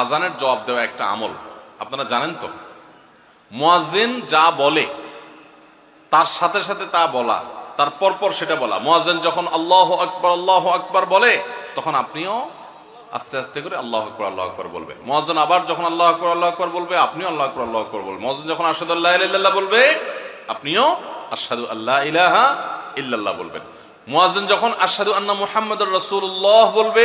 আজানের জবাব দেওয়া একটা আমল। আপনারা জানেন তো? মুয়াজ্জিন যা বলে, তার সাথে সাথে তা বলা, তার পরপর সেটা বলা। মুয়াজ্জিন যখন আল্লাহ আকবর, আল্লাহ আকবার বলে, তখন আপনিও আস্তে আস্তে করে আল্লাহ আকবর আল্লাহ আকবর বলবে মুয়াজ্জিন আবার যখন আল্লাহ আকবর আল্লাহ আকবর বলবে, আপনিও আল্লাহ আকবর আল্লাহ আকবর বলবে মুয়াজ্জিন যখন আরশাদু আল্লাহ ইল্লাল্লাহ বলবে, আপনিও আরশাদু আল্লাহ ইলাহা ইল্লাল্লাহ বলবেন। মুয়াজ্জিন যখন আরশাদু আন্না মুহাম্মাদুর রাসূলুল্লাহ বলবে,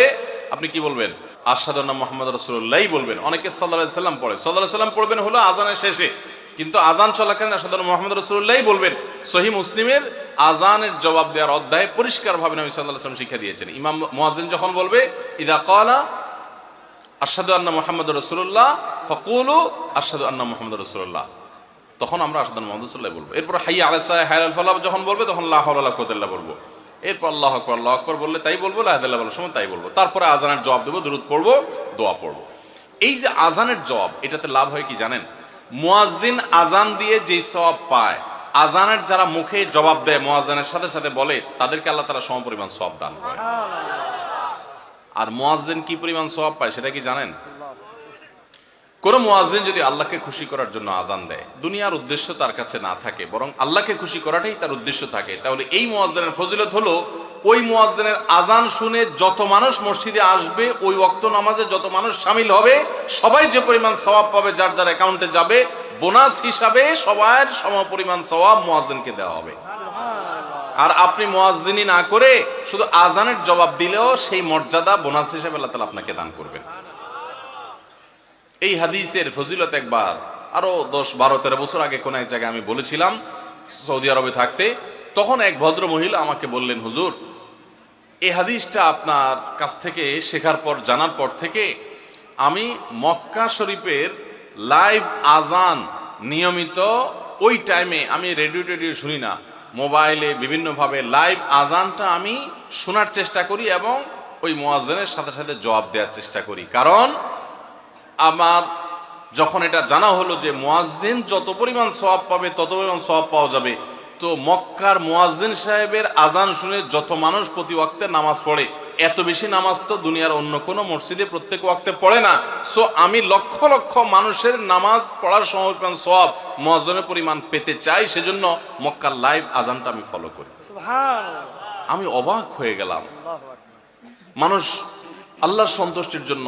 আপনি কি বলবেন? আরশাদু আন্না মুহাম্মাদুর রাসূলুল্লাহই বলবেন। অনেকে সাল্লাল্লাহু সাল্লাম পড়ে। আলাইহি সাল্লাম পড়বেন হলো আজানের শেষে। কিন্তু আজান চলাকালীন আরশাদু আন্না মুহাম্মাদুর রাসূলুল্লাহই বলবেন, সহিহ মুসলিমের আজানের জবাব দেওয়ার অধ্যায়ে পরিষ্কারভাবে নবী সাল্লাল্লাহু আলাইহি শিক্ষা দিয়েছেন। ইমাম মুয়াজ্জিন যখন বলবে, ইদা ক্বালা আশহাদু আন্না মুহাম্মাদুর রাসূলুল্লাহ, ফাকুলু আশহাদু আন্না মুহাম্মাদুর রাসূলুল্লাহ। তখন আমরা আশহাদু আন্না মুহাম্মাদুর রাসূলুল্লাহ বলব। এরপর হাইয়া আলা সালাহ হাইয়া যখন বলবে, তখন লা হাওলা ওয়ালা কুওয়াতা ইল্লা বলব। এরপর আল্লাহু আকবার আল্লাহু আকবার বললে তাই বলব লা বলার সময় তাই বলব। তারপরে আজানের জবাব দেবো দুরূদ পড়ব দোয়া পড়ব। এই যে আজানের জবাব এটাতে লাভ হয় কি জানেন? মুয়াজ্জিন আজান দিয়ে যেই সওয়াব পায় আজানের যারা মুখে জবাব দেয় মুয়াজ্জিনের সাথে সাথে বলে তাদেরকে আল্লাহ তারা সমপরিমাণ সব দান করে আর মুয়াজ্জিন কি পরিমাণ সব পায় সেটা কি জানেন? কোন মুয়াজ্জিন যদি আল্লাহকে খুশি করার জন্য আজান দেয়, দুনিয়ার উদ্দেশ্য তার কাছে না থাকে, বরং আল্লাহকে খুশি করাটাই তার উদ্দেশ্য থাকে, তাহলে এই মুয়াজ্জিনের ফজিলত হলো, ওই মুয়াজ্জিনের আজান শুনে যত মানুষ মসজিদে আসবে, ওই ওয়াক্ত নামাজে যত মানুষ সামিল হবে, সবাই যে পরিমাণ সওয়াব পাবে, যার যার অ্যাকাউন্টে যাবে, বোনাস হিসাবে সবার সম পরিমাণ সওয়াব মুয়াজ্জিনকে দেওয়া হবে। আর আপনি মুয়াজ্জিনি না করে শুধু আজানের জবাব দিলেও সেই মর্যাদা, বোনাস হিসাবে আল্লাহ তাআলা আপনাকে দান করবেন। এই হাদিসের ফজিলত একবার। আরও দশ বারো তেরো বছর আগে কোন এক জায়গায় আমি বলেছিলাম, সৌদি আরবে থাকতে। তখন এক ভদ্র মহিলা আমাকে বললেন, হুজুর, এই হাদিসটা আপনার কাছ থেকে শেখার পর, জানার পর থেকে আমি মক্কা শরীফের লাইভ আজান নিয়মিত ওই টাইমে আমি রেডিও টেডিও শুনি না। মোবাইলে বিভিন্নভাবে লাইভ আজানটা আমি শোনার চেষ্টা করি এবং ওই মোয়াজ্জেনের সাথে সাথে জবাব দেওয়ার চেষ্টা করি। কারণ আমার যখন এটা জানা হলো যে মুয়াজ্জিন যত পরিমাণ সওয়াব পাবে তত পরিমাণ সওয়াব পাওয়া যাবে। তো মক্কার মুয়াজ্জিন সাহেবের আজান শুনে যত মানুষ প্রতি ওয়াক্তে নামাজ পড়ে এত বেশি নামাজ তো দুনিয়ার অন্য কোনো মসজিদে প্রত্যেক ওয়াক্তে পড়ে না। সো আমি লক্ষ লক্ষ মানুষের নামাজ পড়ার সময় সব সওয়াব মুয়াজ্জিনের পরিমাণ পেতে চাই সেজন্য মক্কার লাইভ আজানটা আমি ফলো করি। আমি অবাক হয়ে গেলাম। মানুষ আল্লাহর সন্তুষ্টির জন্য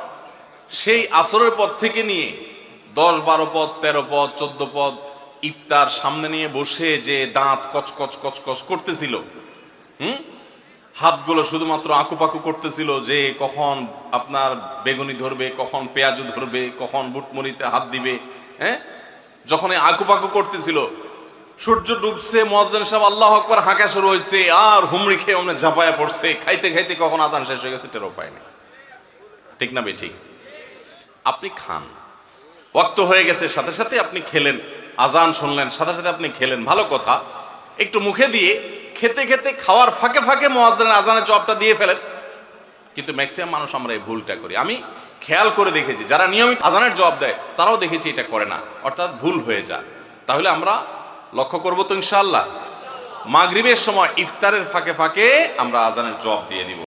সেই আসরের পথ থেকে নিয়ে দশ বারো পথ, তেরো পথ, চোদ্দ পথ ইফতার সামনে নিয়ে বসে যে দাঁত কচকচ কচকচ করতেছিল, হুম? হাতগুলো শুধুমাত্র আকুপাকু করতেছিল যে কখন আপনার বেগুনি ধরবে, কখন পেঁয়াজু ধরবে, কখন বুটমরিতে হাত দিবে হ্যাঁ? যখন আকুপাকু করতেছিল, সূর্য ডুবছে মহাজন সাহেব আল্লাহ আকবর হাঁকা শুরু হয়েছে, আর হুমড়ি খেয়ে অনেক ঝাঁপায়া পড়ছে, খাইতে খাইতে কখন আদান শেষ হয়ে গেছে টেরো পায়নি ঠিক না বে ঠিক? আপনি খান। ওয়াক্ত হয়ে গেছে, সাথে সাথে আপনি খেলেন। আজান শুনলেন, সাথে সাথে আপনি খেলেন। ভালো কথা। একটু মুখে দিয়ে খেতে খেতে খাওয়ার ফাঁকে ফাঁকে মহাজনের আজানের জবাবটা দিয়ে ফেলেন। কিন্তু ম্যাক্সিমাম মানুষ আমরা এই ভুলটা করি। আমি খেয়াল করে দেখেছি, যারা নিয়মিত আজানের জবাব দেয়, তারাও দেখেছি এটা করে না। অর্থাৎ ভুল হয়ে যায়। তাহলে আমরা লক্ষ্য করব তো ইনশাল্লাহ মাগরিবের সময় ইফতারের ফাঁকে ফাঁকে আমরা আজানের জবাব দিয়ে দিব।